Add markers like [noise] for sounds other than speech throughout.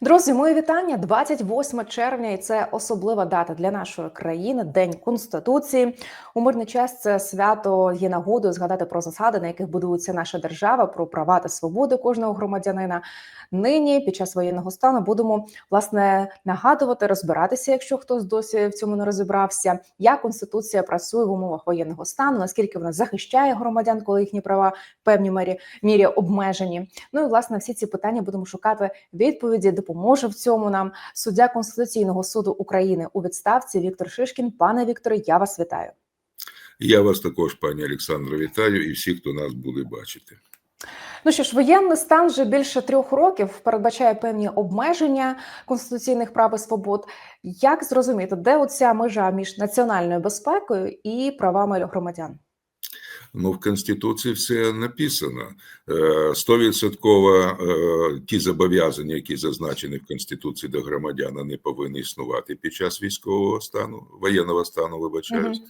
Друзі, мої вітання. 28 червня, і це особлива дата для нашої країни День Конституції. У мирний час це свято є нагодою згадати про засади, на яких будується наша держава, про права та свободи кожного громадянина. Нині під час воєнного стану будемо власне нагадувати, розбиратися, якщо хтось досі в цьому не розібрався, як конституція працює в умовах воєнного стану, наскільки вона захищає громадян, коли їхні права в певній мірі мірі обмежені. Ну і власне всі ці питання будемо шукати відповіді. Допоможе в цьому нам суддя Конституційного суду України у відставці Віктор Шишкін. Пане Вікторе, я вас вітаю. Я вас також, пані Олександро, вітаю і всіх, хто нас буде бачити. Ну що ж, воєнний стан вже більше трьох років передбачає певні обмеження конституційних прав і свобод. Як зрозуміти, де оця межа між національною безпекою і правами громадян? Ну, в Конституції все написано. Е, Стовідсотково ті зобов'язання, які зазначені в Конституції до громадян, не повинні існувати під час військового стану, воєнного стану, вибачаюсь. Мгм.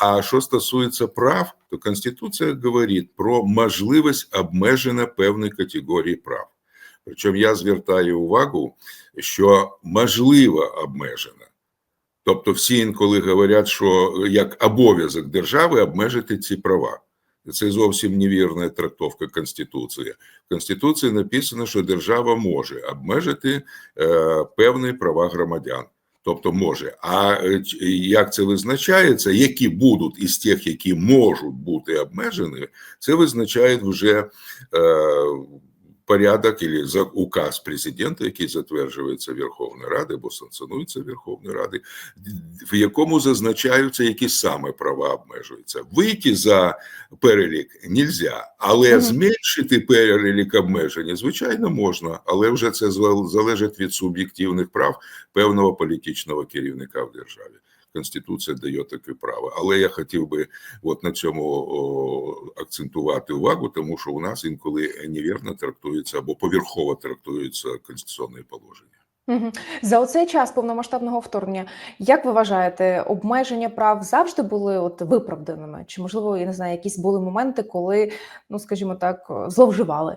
А що стосується прав, то Конституція говорить про можливість обмеження певної категорії прав. Причому я звертаю увагу, що можливо обмежена. Тобто, всі інколи говорять, що як обов'язок держави обмежити ці права. Це зовсім невірна трактовка Конституції. В Конституції написано, що держава може обмежити е, певні права громадян. Тобто може. А е, як це визначається, які будуть із тих, які можуть бути обмежені, це визначає вже е, порядок или за указ президента, який затверджується Верховною Радою або санкціонується Верховною Радою, в якому зазначаються, які саме права обмежуються. Вийти за перелік нельзя, але зменшити перелік обмеження, звичайно, можна, але вже це зал- залежить від суб'єктивних прав певного політичного керівника в державі. Конституція дає таке право, але я хотів би от на цьому о, акцентувати увагу, тому що у нас інколи невірно трактується або поверхово трактується конституційне положення. За оцей час повномасштабного вторгнення, як ви вважаєте, обмеження прав завжди були от виправданими? Чи можливо, я не знаю, якісь були моменти, коли, ну скажімо так, зловживали?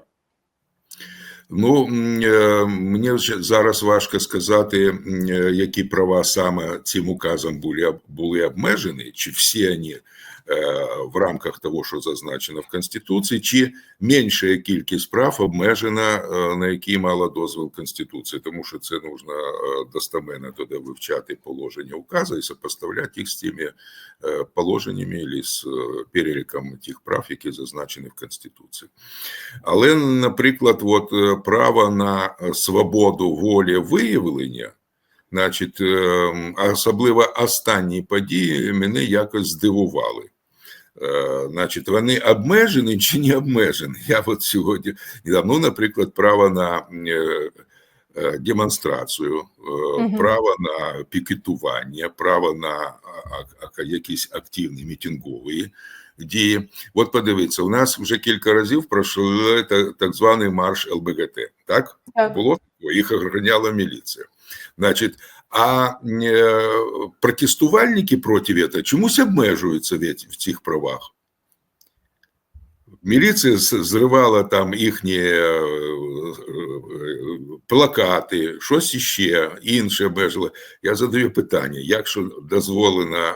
Ну е, мені зараз важко сказати, е, які права саме цим указом були були обмежені, чи всі вони в рамках того, що зазначено в Конституції, чи менша кількість прав обмежена, е, на які мала дозвіл Конституції, тому що це нужно е, достеменно тоді вивчати положення указу і сопоставляти їх з тими е, положеннями або з е, переліком тих прав, які зазначені в Конституції. Але, наприклад, от е, право на е, свободу волі виявлення, значить, е, особливо останні події мене якось здивували. Е, Значить, вони обмежені чи не обмежені? Я от сьогодні ну, наприклад, право на е, е, демонстрацію, право на пікетування, право на якісь активні мітингові дії. От подивіться, у нас вже кілька разів пройшли так званий марш ЛБГТ. Так Так. було їх охороняла міліція. Значить, а е, протестувальники проти цього чомусь обмежуються в цих правах. Міліція зривала там їхні е, е, плакати, щось іще, інше обмежили. Я задаю питання: якщо дозволено е,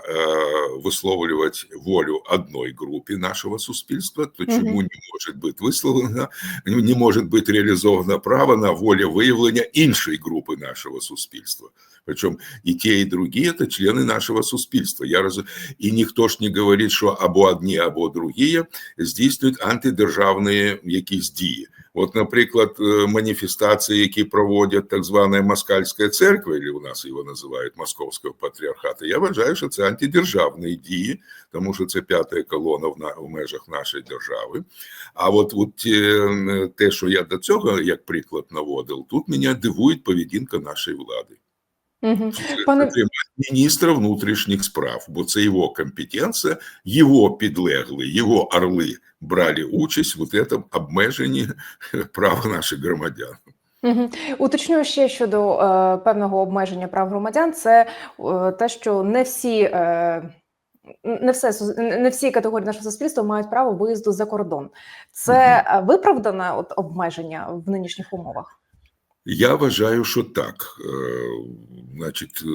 висловлювати волю одної групи нашого суспільства, то чому не може бути висловлено, не може бути реалізовано право на волевиявлення іншої групи нашого суспільства? Причому і ті, і другі – це члени нашого суспільства. Я роз... І ніхто ж не говорить, що або одні, або другі здійснюють антидержавні якісь дії. От, наприклад, е, маніфестації, які проводять так звана Москальська церква, або у нас його називають Московського патріархату, я вважаю, що це антидержавні дії, тому що це п'ята колона в, на... в межах нашої держави. А от, от е, те, що я до цього як приклад наводив, тут мене дивує поведінка нашої влади. Пане міністра внутрішніх справ, бо це його компетенція, його підлегли, його орли брали участь в этом обмеженні [laughs] прав наших громадян. Мгм. Уточню ще щодо е, певного обмеження прав громадян. Це е, те, що не всі. Е, не все не всі категорії нашого суспільства мають право виїзду за кордон. Це виправдане от обмеження в нинішніх умовах. Я вважаю, що так. Е, Значить, е,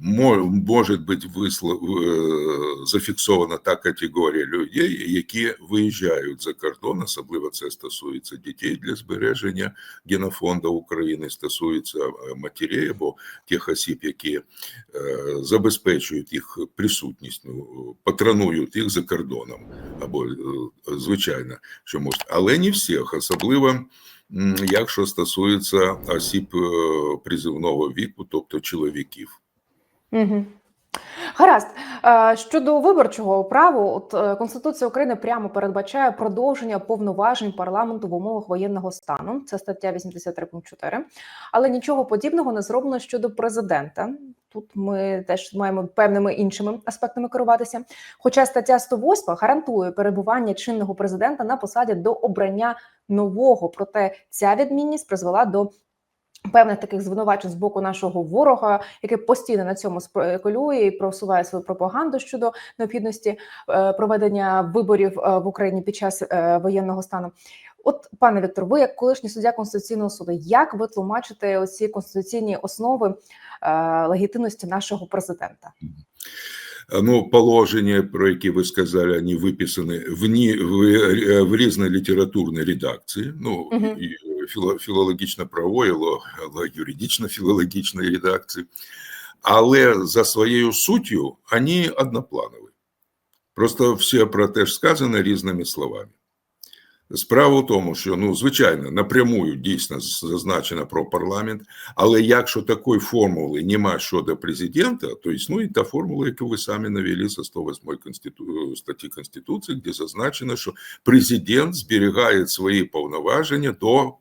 може бути вислов, е, зафіксована та категорія людей, які виїжджають за кордон, особливо це стосується дітей для збереження генофонду України, стосується матерей або тих осіб, які забезпечують їх присутність, ну, патронують їх за кордоном, або звичайно, що можуть, але не всіх, особливо. Якщо стосується осіб е, призивного віку, тобто чоловіків. Угу. Гаразд. Е, Щодо виборчого праву, от е, Конституція України прямо передбачає продовження повноважень парламенту в умовах воєнного стану. Це стаття 83.4. Але нічого подібного не зроблено щодо президента. Тут ми теж маємо певними іншими аспектами керуватися. Хоча стаття 108 гарантує перебування чинного президента на посаді до обрання нового. Проте ця відмінність призвела до певних таких звинувачень з боку нашого ворога, який постійно на цьому спекулює і просуває свою пропаганду щодо необхідності е, проведення виборів е, в Україні під час е, воєнного стану. От, пане Віктор, ви як колишній суддя конституційного суду, як ви тлумачите оці конституційні основи легітимності нашого президента? Ну, положення, про які ви сказали, вони виписані в, ні, в, в різній літературній редакції. Ну, і філо, філологічно-правової, ло- ло- юридично-філологічної редакції. Але за своєю суттю вони однопланові. Просто все про те ж сказано різними словами. Справа в тому, що ну звичайно напрямую дійсно зазначено про парламент, але якщо такої формули нема щодо президента, то існує та формула, яку ви самі навели со 108 конститу... статті Конституції, де зазначено, що президент зберігає свої повноваження до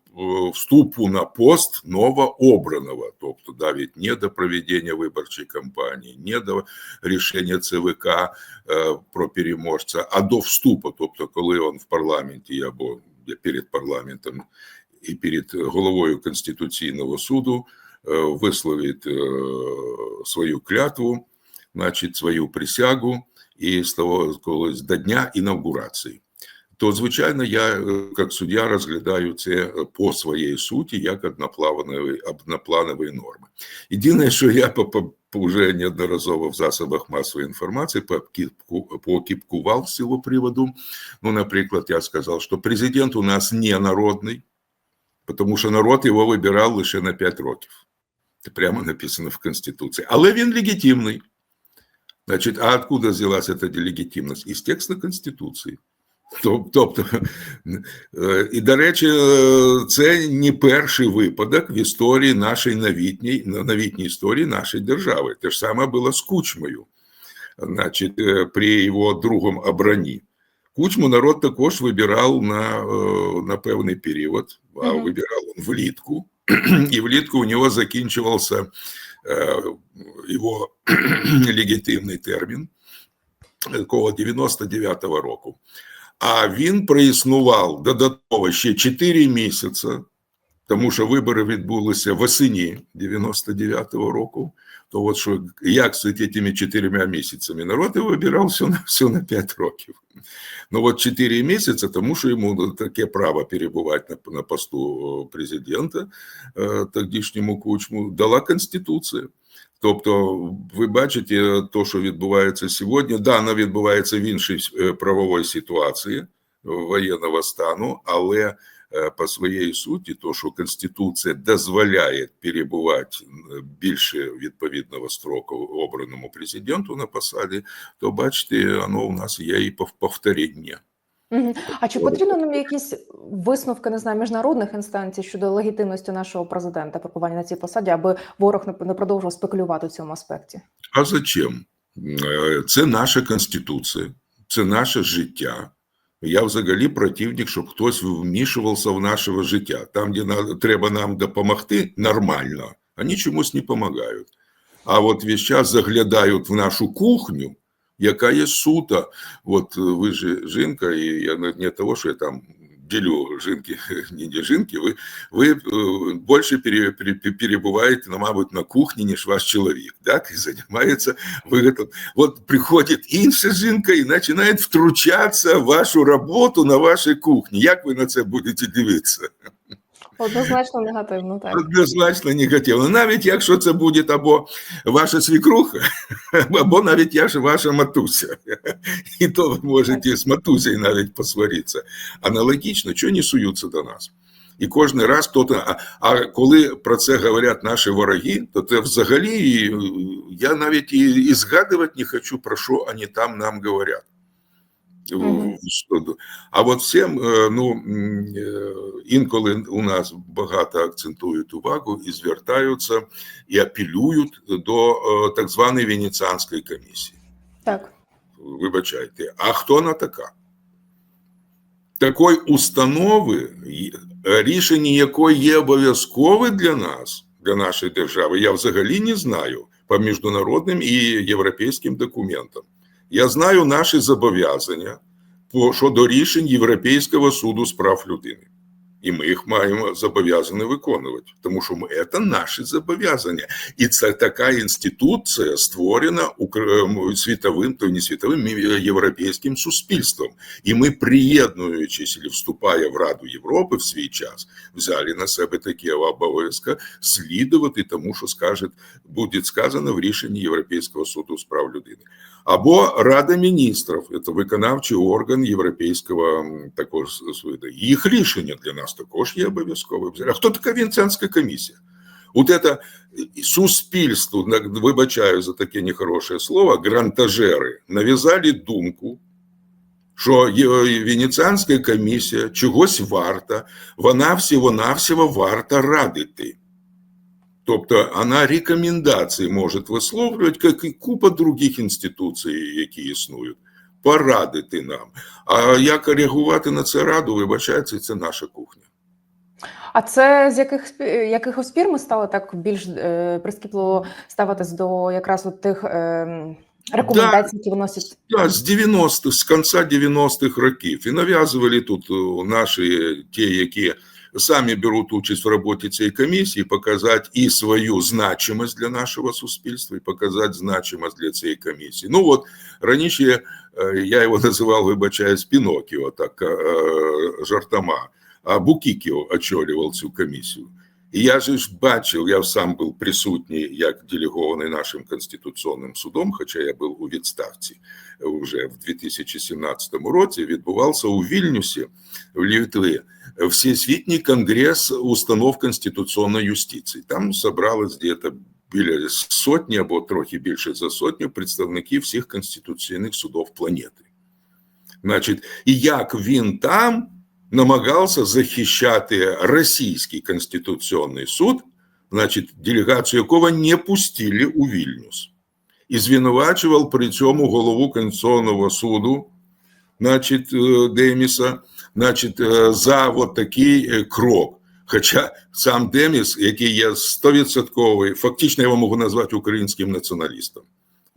вступу на пост новообраного, тобто навіть не до проведення виборчої кампанії, не до рішення ЦВК е, про переможця, а до вступу, тобто, коли він в парламенті або перед парламентом і перед головою Конституційного суду е, висловить е, свою клятву, значить, свою присягу і з того колись до дня інаугурації. То, звичайно, я е, як суддя розглядаю це е, по своїй суті як однопланові, однопланові норми. Єдине, що я по, по, вже неодноразово в засобах масової інформації покіпку- покіпкував з цього приводу. Ну, наприклад, я сказав, що президент у нас не народний, тому що народ його вибирав лише на 5 років. Це прямо написано в Конституції. Але він легітимний. Значить, а откуда взялася ця легітимність? Із тексту Конституції. Тоб- Тобто, е, і до речі, е, це не перший випадок в історії нашої новітній, новітній історії нашої держави. Те ж саме було з Кучмою, значить, е, при його другому обранні. Кучму народ також вибирав на, на певний період, а вибирав він влітку, [clears throat] і влітку у нього закінчувався його [clears throat] легітимний термін якого 99-го року. А він проіснував додатково ще 4 місяці, тому що вибори відбулися восені 99-го року. То от що як з цими 4 місяцями народ його вибирав все на, все на 5 років. Ну от 4 місяці, тому що йому таке право перебувати на, на посту президента е, тодішньому кучму дала Конституція. Тобто, ви бачите, то, що відбувається сьогодні, да, воно відбувається в іншій е, правовій ситуації воєнного стану, але е, по своїй суті, то, що Конституція дозволяє перебувати е, більше відповідного строку обраному президенту на посаді, то бачите, воно у нас є і пов- повторення. А чи потрібно нам якісь висновки не знаю, міжнародних інстанцій щодо легітимності нашого президента перебування на цій посаді, аби ворог не- продовжував спекулювати у цьому аспекті? А зачем? Е, Це наша конституція, це наше життя. Я взагалі противник, щоб хтось вмішувався в наше життя. Там, де треба нам допомогти, нормально, вони чомусь не допомагають. А от весь час заглядають в нашу кухню, яка є сута. От е, ви ж жінка, і я не, не того, що я там ділю жінки, [laughs] не, не жінки, ви, ви е, більше пере, пере, перебуваєте, ну, мабуть, на кухні, ніж ваш чоловік, так? І займається виготовленням. От приходить інша жінка і починає втручатися в вашу роботу на вашій кухні. Як ви на це будете дивитися? Однозначно негативно, так. Однозначно негативно. Навіть якщо це буде або ваша свікруха, [laughs] або навіть ваша матуся. [laughs] І то ви можете з матусею навіть посваритися. Аналогічно, що не суються до нас. І кожен раз хто а, а коли про це говорять наші вороги, то це взагалі е, я навіть і, і згадувати не хочу, про що вони там нам говорять. Що- А от всім, е, ну е, інколи у нас багато акцентують увагу і звертаються і апелюють до е, так званої Венеціанської комісії. Так. Вибачайте, а хто вона така? Такої установи, рішення якої є обов'язкове для нас, для нашої держави, я взагалі не знаю по міжнародним і європейським документам. Я знаю наші зобов'язання щодо рішень Європейського суду з прав людини. І ми їх маємо зобов'язані виконувати, тому що ми, це наші зобов'язання. І це така інституція створена світовим, то не світовим, європейським суспільством. І ми, приєднуючись і вступає в Раду Європи в свій час, взяли на себе такі обов'язки слідувати тому, що скаже, буде сказано в рішенні Європейського суду з прав людини. Або Рада міністрів, це виконавчий орган Європейського м, також суду. Їх рішення для нас також є обов'язковим. А хто така Венеціанська комісія? От це суспільству, на- вибачаю за таке нехороше слово, грантажери нав'язали думку, що є- Венеціанська комісія чогось варта, вона всього-навсього варта радити. Тобто вона рекомендації може висловлювати, як і купа других інституцій, які існують, порадити нам. А як реагувати на це раду, вибачається, це наша кухня. А це з яких якихось пір ми стали так більш е, прискіпливо ставитись до якраз от тих е, рекомендацій, які виносять Да, з 90-х, з кінця 90-х років. І нав'язували тут наші ті, які самі беруть участь в роботі цієї комісії, показати і свою значимость для нашого суспільства, і показати значимость для цієї комісії. Ну от раніше е, я його [laughs] називав, вибачаюсь, Пінокіо, так е, жартома, а Букікіо очолював цю комісію. І я же ж бачив, я сам був присутній як делегований нашим конституційним судом, хоча я був у відставці вже в 2017 році. Відбувався у Вільнюсі в Літві Всесвітній конгрес установ конституційної юстиції. Там зібралось десь біля сотні або трохи більше за сотню представників всіх конституційних судів планети. Значить, і як він там намагався захищати Російський конституційний суд, значить, делегацію якого не пустили у Вільнюс, і звинувачував при цьому голову Конституційного суду, значить, е, Деміса, значить, е, за от такий е, крок. Хоча сам Деміс, який є 100%, фактично я його можу назвати українським націоналістом.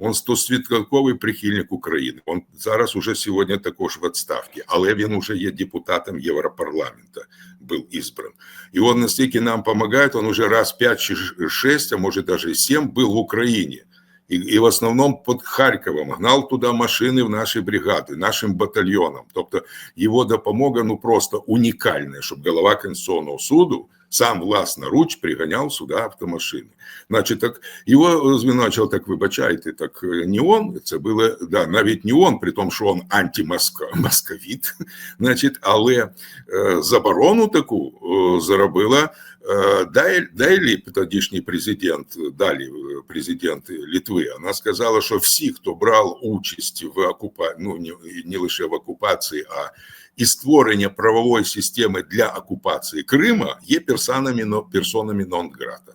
Він стосвідковий прихильник України. Він зараз уже сьогодні також в відставці, але він уже є депутатом Європарламенту, був ізбран. І він настільки нам допомагає, він уже раз 5 чи 6, а може навіть 7 був в Україні. І, і в основному під Харковом гнав туди машини в наші бригади, нашим батальйонам. Тобто його допомога ну просто унікальна, щоб голова Конституційного суду сам власноруч приганяв сюди автомашини. Значить, так його звинувачував, так вибачайте, так не он, це було, да, навіть не он, при тому, що він антимосковіт, [laughs] значить, але е, заборону таку е, заробила е, Дай- Дайлі, тодішній президент, далі е, президент Литви, вона сказала, що всі, хто брав участь в окупації, ну не, не лише в окупації, а і створення правової системи для окупації Крима є персонами, но- персонами нон-грата.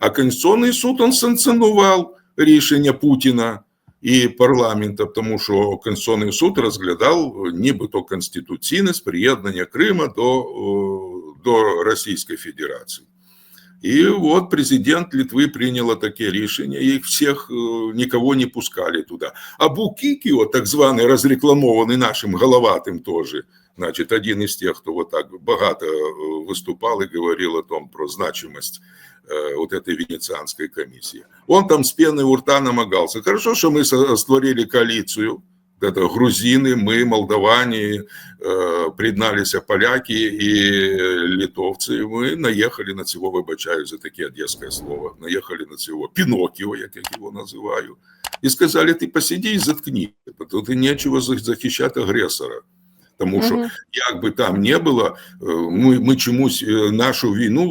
А Конституційний суд він санкціонував рішення Путіна і парламенту, тому що Конституційний суд розглядав нібито конституційність приєднання Крима до, о, до Російської Федерації. І от президент Литви прийняла таке рішення, і їх всіх е, нікого не пускали туди. А Букікіо, так званий розрекламований нашим головатим теж, значить, один із тих, хто вот так багато е, виступав і говорив о том про значимость э, вот этой венецианской комиссии. Он там с пеной у рта намагался. Хорошо, что мы со- створили коалицию, Это грузины, мы, молдаване, э, признались поляки и литовцы. Мы наехали на цього, вибачаю за таке одесское слово, наехали на цього Пиноккио, як я його називаю, і сказали, ти посиди і заткни, тут і нечего захищати агресора. Тому що Мгм. як би там не було, е, ми, ми чомусь е, нашу війну,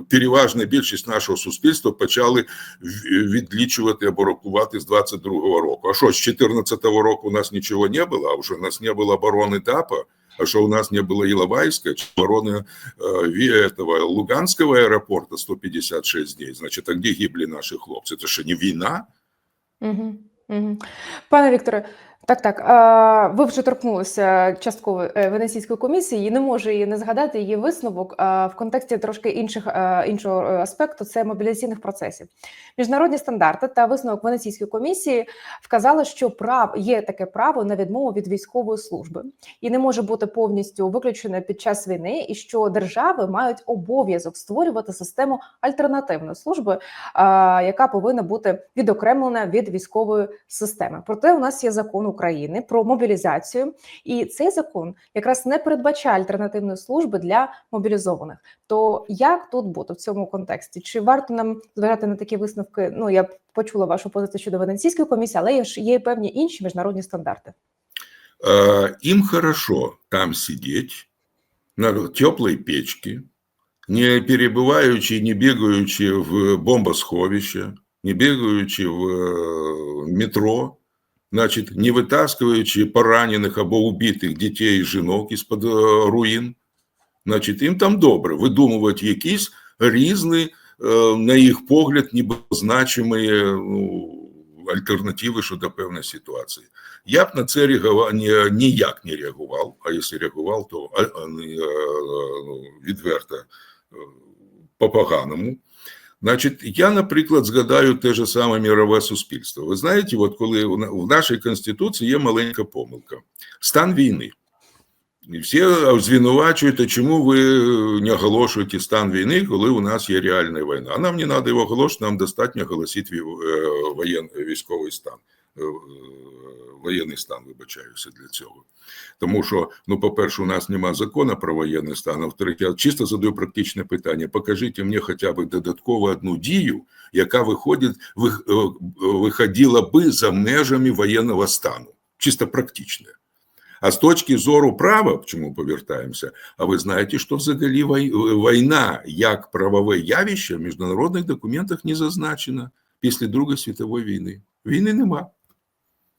е, переважна більшість нашого суспільства почали в- відлічувати або рахувати з 22-го року. А що, з 14-го року у нас нічого не було, а вже у нас не було оборони ТАПа, а що у нас не было Иловайска, чи обороны э, ви- этого Луганского аэропорта 156 дней, значит, а где гибли наши хлопцы? Это что, не війна? Мгм, мгм. Пане Вікторе, Так, так. Ви вже торкнулися частково е, Венеційської комісії, і не можу її не згадати її висновок в контексті трошки інших іншого е, аспекту це мобілізаційних процесів. Міжнародні стандарти та висновок Венеційської комісії вказали, що прав є таке право на відмову від військової служби і не може бути повністю виключене під час війни, і що держави мають обов'язок створювати систему альтернативної служби, яка повинна бути відокремлена від військової системи. Проте у нас є закон України про мобілізацію, і цей закон якраз не передбачає альтернативної служби для мобілізованих. То як тут бути в цьому контексті? Чи варто нам зважати на такі висновки? Ну я почула вашу позицію щодо Венеційської комісії, але є ж є і певні інші міжнародні стандарти. Э, Им хорошо там сидеть на теплой печке, не перебываючи, не бегаючи в бомбосховище, не бегаючи в э, метро, значит, не вытаскиваючи поранених або убитих дітей і жінок із-під е, руїн. Значить, їм там добре видумувати якісь різні, е, на їх погляд, ніби значимі ну, альтернативи щодо певної ситуації. Я б на це реагував, ні- ніяк не реагував, а якщо реагував, то е, ну, відверто е, по-поганому. Значить, я, наприклад, згадаю те ж саме мірове суспільство. Ви знаєте, от коли в нашій конституції є маленька помилка стан війни. І всі звинувачують, чому ви не оголошуєте стан війни, коли у нас є реальна війна. А нам не треба його оголошувати, нам достатньо оголосити е, військовий стан, е, е, воєнний стан, вибачаюся для цього. Тому що, ну, по-перше, у нас немає закону про воєнний стан, а во-вторых, я чисто задаю практичне питання. Покажіть мені хоча б додатково одну дію, яка виходить, е, виходила би за межами воєнного стану. Чисто практичне. А з точки зору права, чому повертаємося, а ви знаєте, що взагалі війна як правове явище в міжнародних документах не зазначена після Другої світової війни. Війни нема.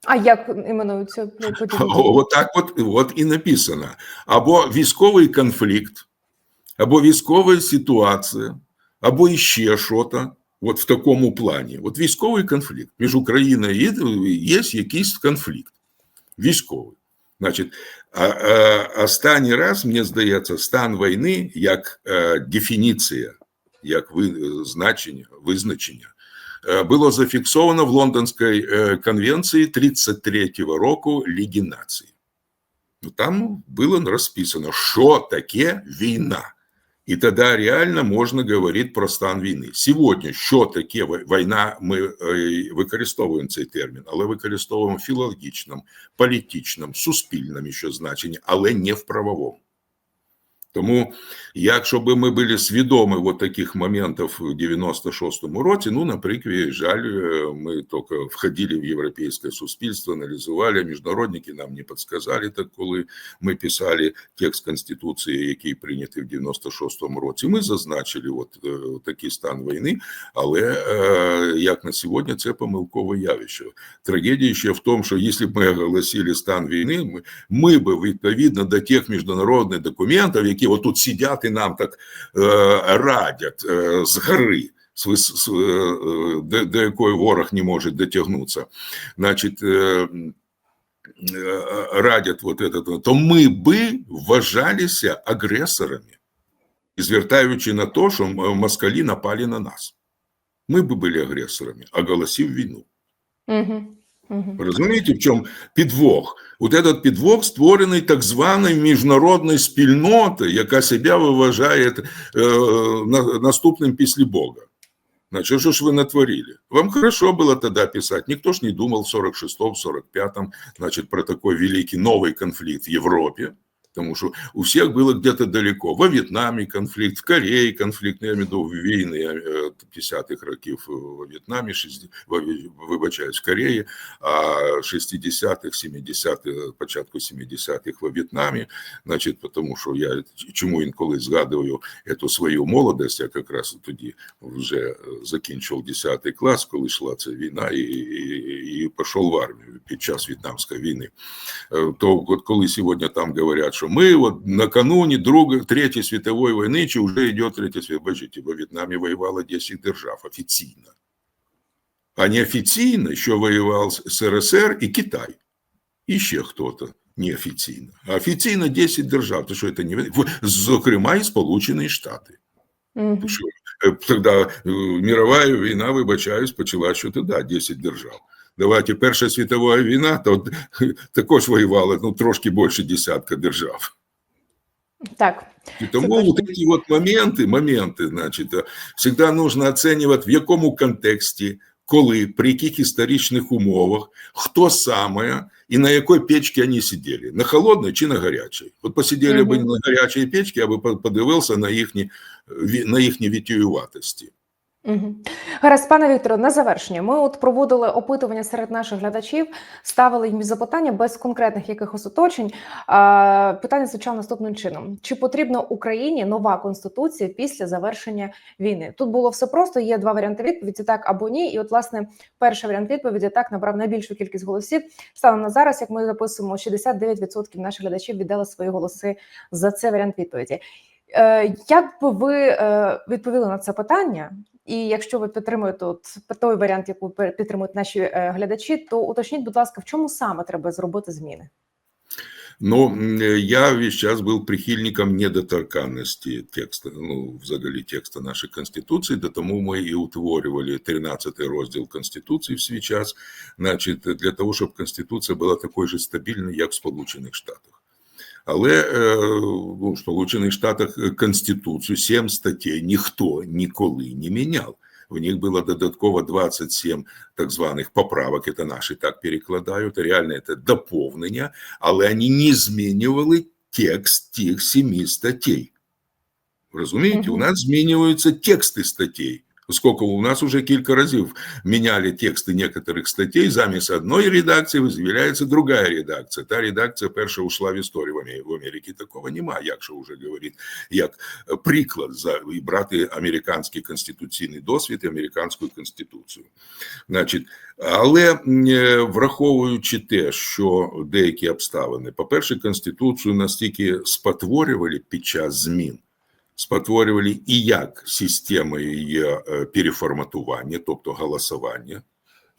А як іменують цю подію? От от, і написано. Або військовий конфлікт, або військова ситуація, або іще щось. От в такому плані. От військовий конфлікт між Україною і є якийсь конфлікт. Військовий. Значить, а, а, останній раз, мені здається, стан війни як е, дефініція, як ви, значення, визначення, е, було зафіксовано в Лондонській е, конвенції 33-го року Ліги націй. Ну, там було розписано, що таке війна. І тоді реально можна говорити про стан війни. Сьогодні, що таке війна, ми е, використовуємо цей термін, але використовуємо в філологічному, політичному, суспільному ще значенні, але не в правовому. Тому, якщо б ми були свідомі от таких моментів в 96-му році, ну, наприклад, жаль, е, ми тільки входили в європейське суспільство, аналізували, міжнародники нам не підсказали, так коли ми писали текст Конституції, який прийнятий в 96-му році, ми зазначили от, е, такий стан війни, але е, як на сьогодні це помилкове явище. Трагедія ще в тому, що якщо б ми оголосили стан війни, ми, ми б відповідно до тих міжнародних документів, які отут сидять і нам так е, радять е, з гори, з, е, до, до якої ворог не може дотягнутися, значить, е, е, радять вот этот, то ми би вважалися агресорами, звертаючи на те, що москалі напали на нас. Ми би були агресорами, оголосив війну. Угу. Угу. Розумієте, в чому підвох? От этот підвох створений так званою міжнародною спільнотою, яка себе вважає е, на- наступним після Бога. Значит, что ж вы натворили? Вам хорошо было тогда писать. Никто ж не думал в 46-м, 45-м, значит, про такой великий новый конфликт в Европе. Потому что у всех было где-то далеко. Во Вьетнаме конфликт, в Корее конфликт, я имею в війни е, 50-х років во В'єтнамі, вибачаюсь, в Кореї, а 60-х, 70-х, початку 70-х во В'єтнамі. Значить, тому що я чому інколи згадую эту свою молодость, я якраз тоді вже е, закінчив 10 клас, коли йшла ця війна, і, і, і пішов в армію під час В'єтнамської війни. Е, То от коли сьогодні там говорять, що ми от накануні Другої, Третьої світової війни, чи вже йде Третя світова, бачите, во В'єтнамі воювало 10 держав офіційно. А неофіційно, що воював СРСР і Китай. І ще хто-то неофіційно. А офіційно 10 держав. То що це не ви- зокрема і Сполучені Штати. Мгм. Що, е, Тоді е, мірова війна, вибачаюсь, почала що тоді 10 держав. Давайте Перша світова війна, то е, [laughs] також воювало ну, трошки більше десятка держав. Так. І тому вот точно. такі от моменти, моменти, значить, е, завжди нужно оцінювати, в якому контексті, коли, при яких історичних умовах, хто саме і на якій печці вони сиділи, на холодній чи на гарячій. От посиділи б на гарячій печці, я би подивився на їхні, ві- на їхні вітіюватості. Гаразд, пане Вікторе, на завершення. Ми от проводили опитування серед наших глядачів, ставили їм запитання без конкретних якихось оточень. Питання звучало наступним чином: чи потрібна Україні нова конституція після завершення війни? Тут було все просто. Є два варіанти відповіді: так або ні. І, от, власне, перший варіант відповіді так набрав найбільшу кількість голосів. Станом на зараз, як ми записуємо, 69% наших глядачів віддали свої голоси за цей варіант відповіді. Е, Як би ви е, відповіли на це питання? І якщо ви підтримуєте от той варіант, який підтримують наші е, глядачі, то уточніть, будь ласка, в чому саме треба зробити зміни? Ну, я весь час был прихильником недоторканности текста, ну, взагалі текста нашої Конституції, до тому ми і утворювали 13 розділ Конституції в свій час, значить, для того, щоб Конституція була такою ж стабільною, як в Сполучених Штатах. Але е, ну, в Сполучених Штатах е, Конституцію, 7 статей ніхто ніколи не міняв. В них було додатково 27 так званих поправок, це наші так перекладають, реально це доповнення, але вони не змінювали текст тих семи статей. Розумієте, Мгм. у нас змінюються тексти статей. Оскільки у нас уже кілька разів міняли тексти некоторих статей, замість одної редакції з'являється друга редакція. Та редакція перша ушла в історію в Америці. Такого немає, якщо вже говорити як приклад за і брати американський конституційний досвід і американську конституцію. Значить, але е, враховуючи те, що деякі обставини, по-перше, конституцію настільки спотворювали під час змін, спотворювали і як системи її е, переформатування, тобто голосування.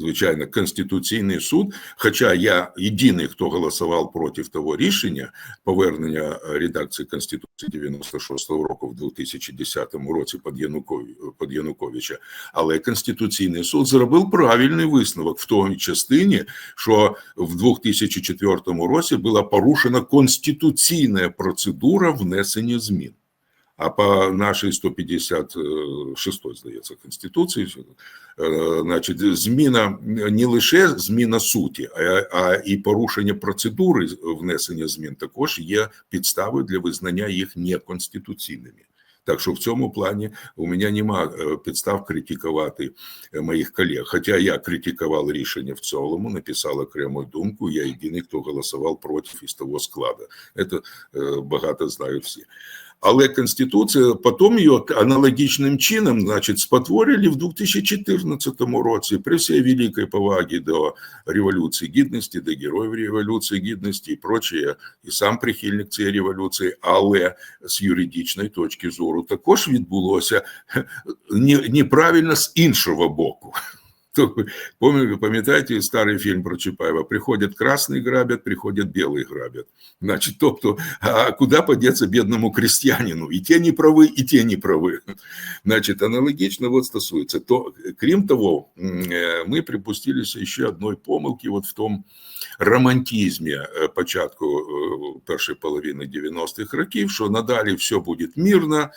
Звичайно, Конституційний суд, хоча я єдиний, хто голосував проти того рішення повернення е, редакції Конституції 96-го року в 2010 році під, Янукові- під Януковича, але Конституційний суд зробив правильний висновок в той частині, що в 2004 році була порушена конституційна процедура внесення змін. А по нашій 156, здається, Конституції, е, значить, зміна не лише зміна суті, а, і порушення процедури внесення змін також є підставою для визнання їх неконституційними. Так що в цьому плані у мене нема е, підстав критикувати е, моїх колег. Хоча я критикував рішення в цілому, написав окрему думку. Я єдиний, хто голосував проти із того складу. Це е, багато знають всі. Але Конституція потім її аналогічним чином, значить, спотворили в 2014 році при всій великій повагі до Революції Гідності, до героїв Революції Гідності і прочее, і сам прихильник цієї революції, але з юридичної точки зору також відбулося [laughs] не- неправильно з іншого боку. То, помните, пам'ятаєте старий фільм про Чапаєва? Приходять красний грабять, приходять білий грабять. Значить, тобто, а куди подеться бідному крестьянину? І ті не прави, і ті не прави. Значить, аналогічно вот стосується. То, крім того, м, е, ми припустилися ще одної помилки от в тому романтизмі е, початку е, першої половини 90-х років, що надалі все буде мирно, е,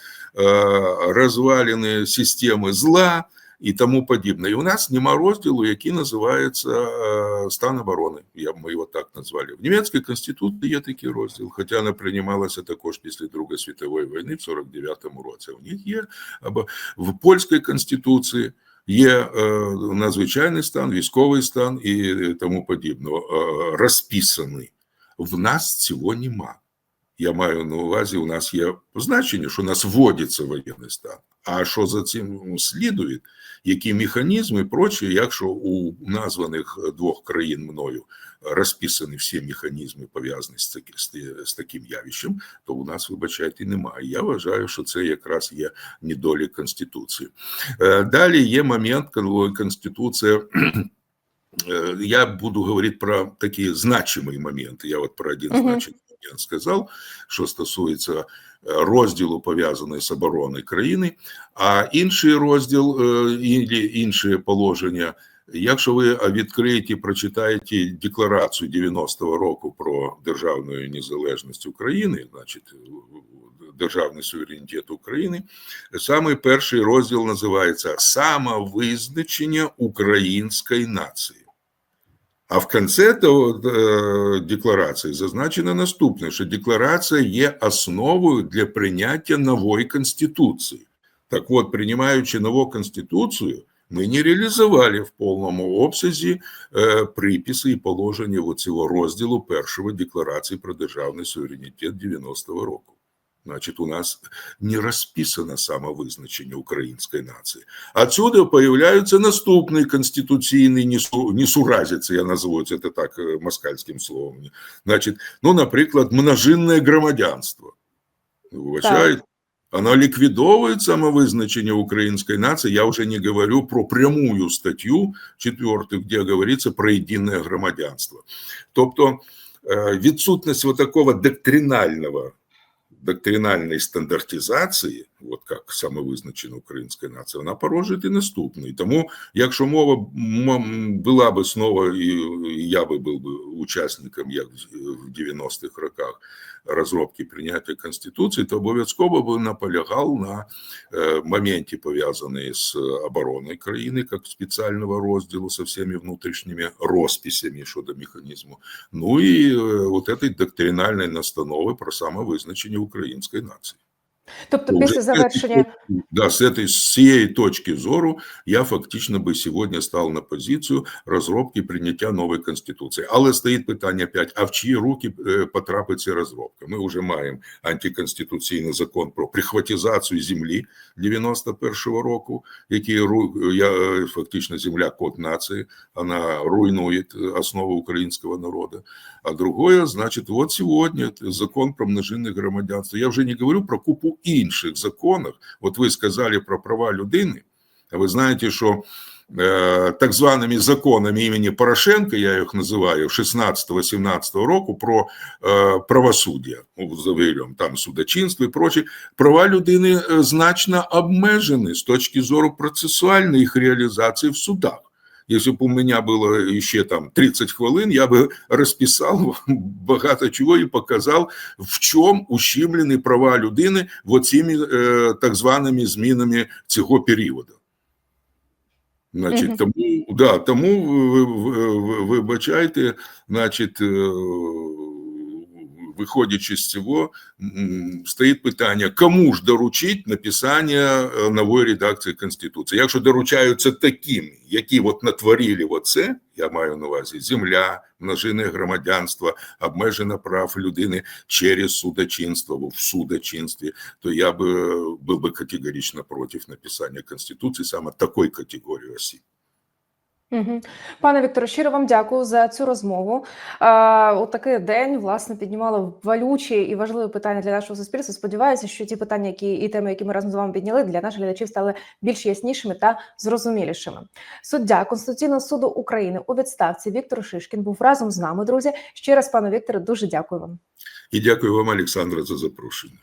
розвалені системи зла, і тому подібне. І у нас нема розділу, який називається е, стан оборони. Я б ми його так назвали. В німецькій конституції є такий розділ, хоча вона приймалася також після Другої світової війни в 49-му році. У них є або в польській конституції. Є е, надзвичайний стан, військовий стан і тому подібне, е, розписаний. В нас цього нема. Я маю на увазі, у нас є позначення, що у нас вводиться воєнний стан. А що за цим слідує, які механізми і проче, якщо у названих двох країн мною розписані всі механізми пов'язані з, таки- з, з таким явищем, то у нас, вибачайте, немає. Я вважаю, що це якраз є недолік Конституції. Е, Далі є момент, коли Конституція. [clears throat] Е, Я буду говорити про такі значимі моменти. Я от про один Мгм. значимий момент сказав, що стосується е, розділу пов'язаний з обороною країни, а інший розділ е, і інші положення. Якщо ви відкриєте, прочитаєте декларацію 90-го року про державну незалежність України, значить державний суверенітет України, саме перший розділ називається Самовизначення української нації. А в кінці того, е, декларації зазначено наступне, що декларація є основою для прийняття нової конституції. Так от, приймаючи нову конституцію, ми не реалізували в повному обсязі е, приписи і положення цього розділу першого декларації про державний суверенітет 90-го року. Значит, у нас не расписано самовизначення української нації. Отсюда появляються наступні конституційні несу, несуразиці, я назову це так е, москальським словом. Значить, ну, наприклад, множинне громадянство. Вибачають, оно ликвидовывает самовызначение украинской нации. Я уже не говорю про прямую статтю четвертую, где говорится про единое громадянство. Тобто відсутність вот такого доктринального доктринальної стандартизації, от як самовизначена українська нація, вона породжує і наступне. Тому, якщо мова була би знову, і я би був би учасником, як в 90-х роках, розробки прийняття Конституції, то обов'язково би наполягав на е, моменті, пов'язаний з обороною країни, як спеціального розділу со всіми внутрішніми розписями щодо механізму. Ну і е, от этой доктринальної настанови про самовизначення української нації. Тобто, після з завершення Да, с цієї точки зору я фактично би сьогодні став на позицію розробки прийняття нової конституції. Але стоїть питання опять, а в чиї руки е, потрапить ця розробка? Ми вже маємо антиконституційний закон про прихватизацію землі 91-го року, який я е, фактично земля код нації, вона руйнує основу українського народу. А другое, значит, вот сегодня закон про множинне громадянство. Я вже не говорю про купу інших законів. От ви сказали про права людини. А ви знаєте, що е, так званими законами імені Порошенка, я їх називаю 16-17 року, про е, правосуддя, ну, завірюємо, там судочинство і прочі, права людини е, значно обмежені з точки зору процесуальної їх реалізації в судах. Якщо б у мене було ще там 30 хвилин, я би розписав [laughs] багато чого і показав, в чому ущемлені права людини в оціми е, так званими змінами цього періоду. Значить, тому, да, тому ви, ви, ви, вибачайте, значить, е, виходячи з цього, стоїть питання, кому ж доручить написання е, нової редакції Конституції. Якщо доручаються таким, які от натворили оце, я маю на увазі земля, множинне громадянство, обмеження прав людини через судочинство в судочинстві, то я би е, був би категорично проти написання Конституції саме такої категорії осіб. Пане Вікторе, щиро вам дякую за цю розмову. А, у такий день власне піднімали валючі і важливі питання для нашого суспільства. Сподіваюся, що ті питання, які і теми, які ми разом з вами підняли, для наших глядачів стали більш яснішими та зрозумілішими. Суддя Конституційного суду України у відставці Віктор Шишкін був разом з нами. Друзі, ще раз, пане Вікторе, дуже дякую вам. І дякую вам, Олександра, за запрошення.